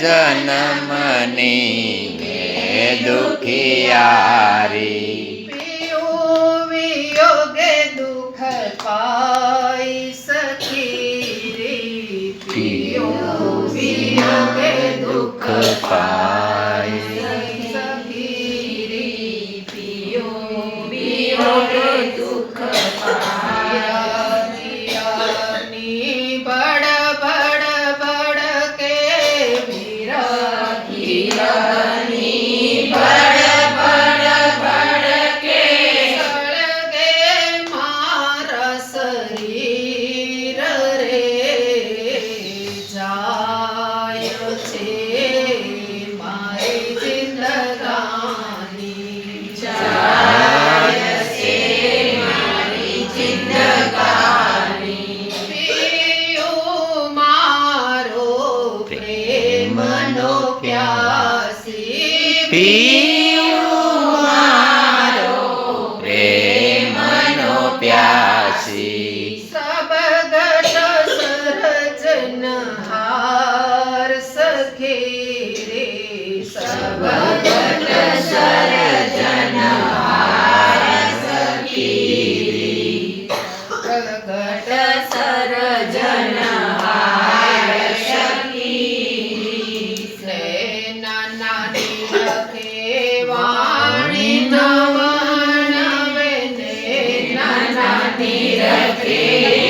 જન્મની ભે દુખિયારી પિયો સરજનહાર સખે રે સબગટ સરજનહાર સખી સબગટ સરજનહાર સખી સે નાની રખે વાણી નવનવે ને નાની રખે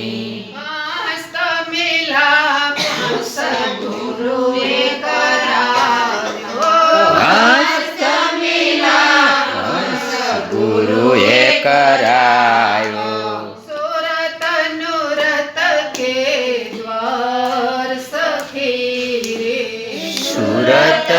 કરાયો સુરત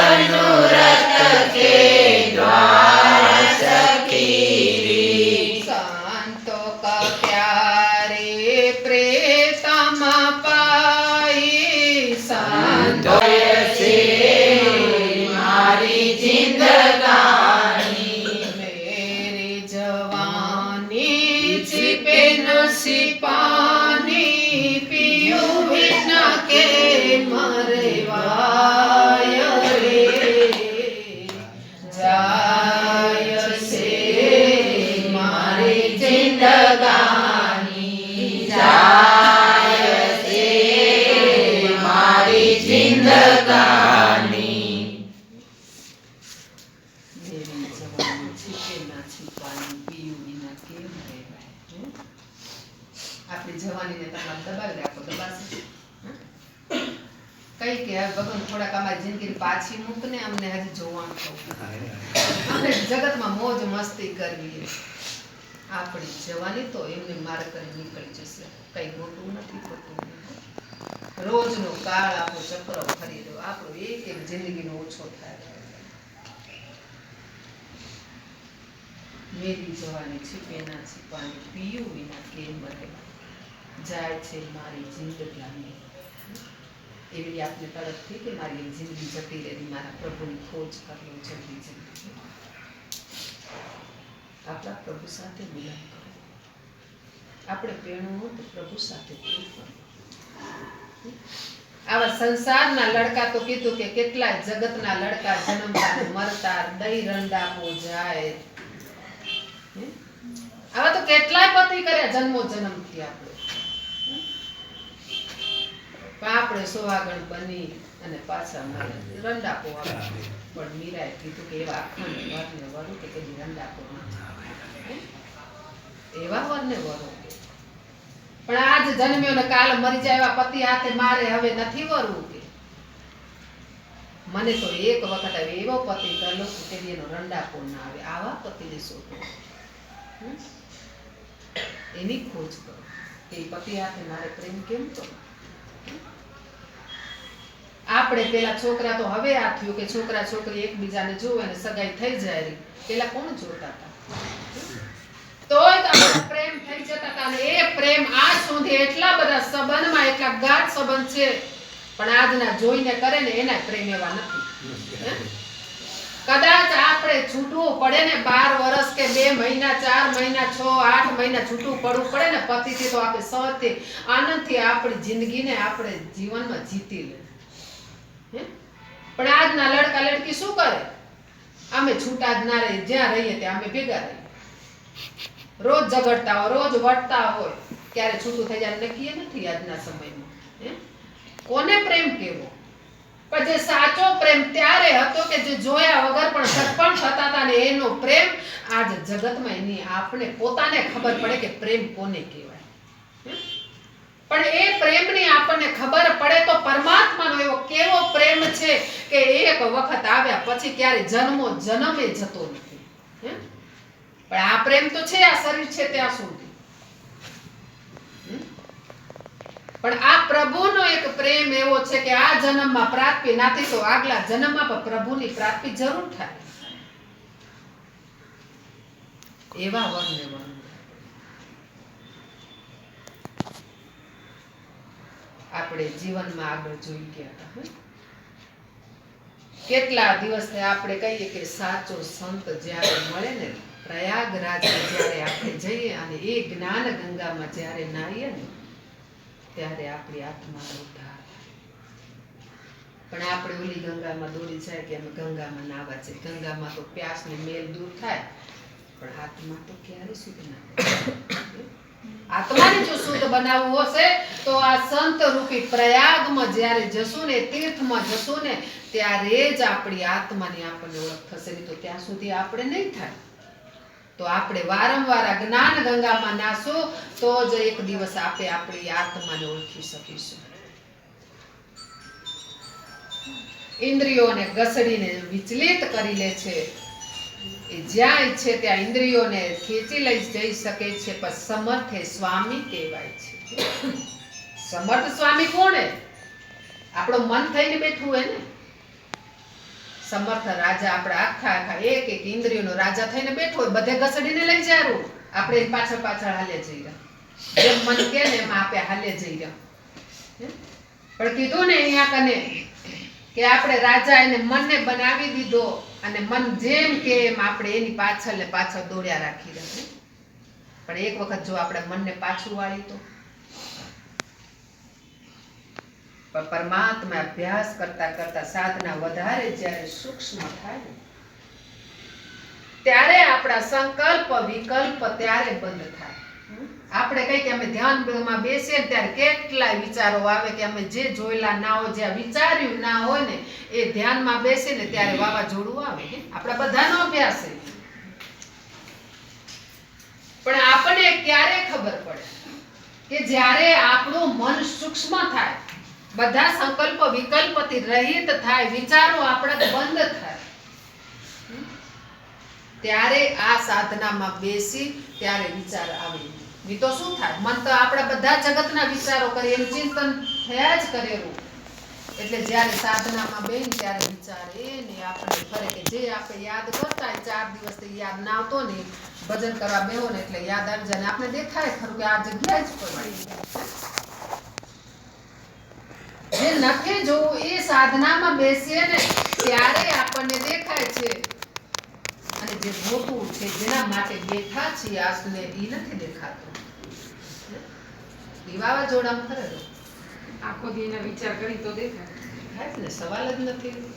ના છીપવાની પીયું વિના કેમ રહેવાય આપણે જવાનીને તમારે દબાવી રાખો, દબાશે. કઈ કે ભગવાન થોડાક અમારી જિંદગી પાછી મૂક ને અમને હજી જોવાનું થવું જગતમાં મોજ મસ્તી કરવી આપણી જવાની તો એમને માર્ગ કરી નીકળી જશે. કઈ મોટું નથી ખોટું રોજનો કાળ આપણો ચક્ર ફરી રહ્યો. આપણો એક એક જિંદગીનો ઓછો થાય. મેરી જવાની છીપે ના છીપાની પીયું વિના કેમ રહે? જાય છે મારી જિંદગાની એવી આપને તરફ થઈ કે મારી જિંદગી જતી રહેતી મારા પ્રભુની ખોજ કરવી જલ્દી જલ્દી આપણા પ્રભુ સાથે મિલન કરો. આપણે પ્રેરણું તો પ્રભુ સાથે આવા સંસારના લડકા તો કીધું કે કેટલાય જગતના લડકા જન્મતા, મરતા, દઈ રંડાપો જાય. હે? આવા તો કેટલાય પતિ કર્યા જન્મો જન્મથી આપણે પણ આપણે સોવાગણ બની અને પાછા મળ્યા રંડા પોવા પણ મીરાએ કીધું કે એવા આખાને વરને વરું કે કદી રંડાપો ના હે? એવા વરને વરો પણ આજ જન્મ્યો ને કાલ મરી જાય એવા પતિ હાથે મારે હવે નથી વરવું કે મને તો એક વખત એવો પતિ કરલો કે એનો રંડાપો ના આવે આવા પતિને શોધો? એની ખોજ કરો કે પતિ હાથે મારે પ્રેમ કેમ તો આપણે પેલા છોકરા તો હવે આ થયું કે છોકરા છોકરી એકબીજાને જોવે ને સગાઈ થઈ જાય રી. પેલા કોણ જોતા હતા તોય તમારા પ્રેમ થઈ જતા હતા અને એ પ્રેમ આજ સુધી એટલા બધા સંબંધમાં એટલા ગાઢ સંબંધ છે. પણ આજના જોઈને કરે ને એના પ્રેમ એવા નથી? કદાચ આપણે છૂટવું પડે ને બાર વર્ષ કે બે મહિના, ચાર મહિના, છ, આઠ મહિના છૂટવું પડવું પડે ને પતિથી તો આપણે સહજથી આનંદથી આપણી જિંદગીને આપણે જીવનમાં જીતી લે? પણ આજના લડકા લડકી શું કરે? અમે છૂટા જ ના રહીએ. જ્યાં રહીએ ત્યાં અમે ભેગા રહીએ. રોજ ઝઘડતા હોય, રોજ વટતા હોય. ક્યારે છૂટું થઈ જાય નક્કી નથી આજના સમયમાં? કોને પ્રેમ કેવો? પણ જે સાચો પ્રેમ ત્યારે હતો કે જે જોયા વગર પણ સટપણ થતા હતા ને એનો પ્રેમ આજ જગતમાં એની આપણે પોતાને ખબર પડે કે પ્રેમ કોને કહેવાય. પણ એ પ્રેમની આપણને ખબર પડે તો પરમાત્માનો એવો કેવો પ્રેમ છે કે એક વખત આવ્યા પછી ક્યારે જન્મો જન્મે જતો નથી? પણ આ પ્રેમ તો છે, આ શરીર છે, ત્યાં સુધી. પણ આ પ્રભુનો એક પ્રેમ એવો છે કે આ જન્મમાં પ્રાપ્તિ નાથી, તો આગલા જન્મમાં પણ પ્રભુની પ્રાપ્તિ જરૂર થાય એવા વરને વર્ણ આપણે જીવનમાં આગળ જોઈ ગયા હતા? કેટલા દિવસને આપણે કહીએ કે સાચો સંત જ્યારે મળે ને, પ્રયાગરાજ જ્યારે આપણે જઈએ અને એ જ્ઞાન ગંગામાં જ્યારે નાહીએ ને ત્યારે આપણી આત્માનો ઉદ્ધાર પણ આપણે ઓલી ગંગામાં દોડી જાય કે અમે ગંગામાં નાવા છે ગંગામાં તો પ્યાસ ને મેલ દૂર થાય, પણ આત્મા તો ક્યારે શુદ્ધ ના આત્માને જો શુદ્ધ બનાવવું હશે, તો આ સંત રૂપી પ્રયાગમાં જ્યારે જશું ને, તીર્થમાં જશું ને, ત્યારે જ આપણી આત્માની આપણને ઓળખ થશે. નહીં તો ત્યાં સુધી આપણે નહીં થાય. તો આપણે વારંવાર આ જ્ઞાન ગંગામાં નાશો તો જ એક દિવસ આપણે આપણી આત્માને ઓળખી શકીશું. ઇન્દ્રિયોને ઘસડીને વિચલિત કરી લે છે. એ જ્યાં ઈચ્છે ત્યાં ઇન્દ્રિયોને ખેંચી લઈ જઈ શકે છે, પણ સમર્થ સ્વામી કહેવાય છે. સમર્થ સ્વામી કોણ આપણો મન થઈને બેઠું હોય ને. સમર્થ રાજા આપણા આખા આખા એક એક ઇન્દ્રિયોનો રાજા થઈને બેઠો હોય, બધે ઘસડીને લઈ જારું આપણે એની પાછળ પાછળ હાલે જઈ રહ્યા. જેમ મન કે ને એમ આપે હાલે જઈ રહ્યા. પણ કીધું ને અહીંયા કને કે આપણે રાજા એને મનને બનાવી દીધો અને મન જેમ કે એમ આપણે એની પાછળ ને પાછળ દોડ્યા રાખી રહ્યા. પણ એક વખત જો આપણે મનને પાછું વાળી તો? પણ પરમાત્મા અભ્યાસ કરતા કરતા સાધના વધારે જ્યારે સૂક્ષ્મ થાય ત્યારે આપણા સંકલ્પ, વિકલ્પ ત્યારે બંધ થાય. આપણે કઈ કે અમે ધ્યાનમાં બેસીએ ત્યારે કેટલાય વિચારો આવે કે અમે જે જોયેલા ના હોય જે વિચાર્યું ના હોય ને, એ ધ્યાનમાં બેસીએ ને ત્યારે વાવાઝોડું આવે આપણા બધાનો અભ્યાસ પણ આપણને ક્યારે ખબર પડે? કે જ્યારે આપણું મન સૂક્ષ્મ થાય બધા સંકલ્પ વિકલ્પથી રહિત થાય, વિચારો આપણા બંધ થાય. ત્યારે આ સાધનામાં બેસી ત્યારે વિચાર આવે. નહીં તો શું થાય? મન તો આપણા બધા જગતના વિચારો કરીએ એનું ચિંતન થયા જ કરેલું. એટલે જ્યારે સાધનામાં બેન ત્યારે વિચાર એ ને આપણે ફરે કે જે આપણે યાદ કરતા ચાર દિવસથી યાદ ના આવતો ને ભજન કરવા બેહો ને એટલે યાદ આવી જાય આપણે દેખાય ખરું કે આ જગ્યાએ જ પડી નખે જોવું એ સાધનામાં બેસીએ ને ત્યારે આપણને દેખાય છે. અને જે મોટું છે જેના માટે બેઠા છીએ આસને એ નથી દેખાતું. એ જોડામ ખરેખર આખો દી એના વિચાર કરી તો દેખાય. ને સવાલ જ નથી.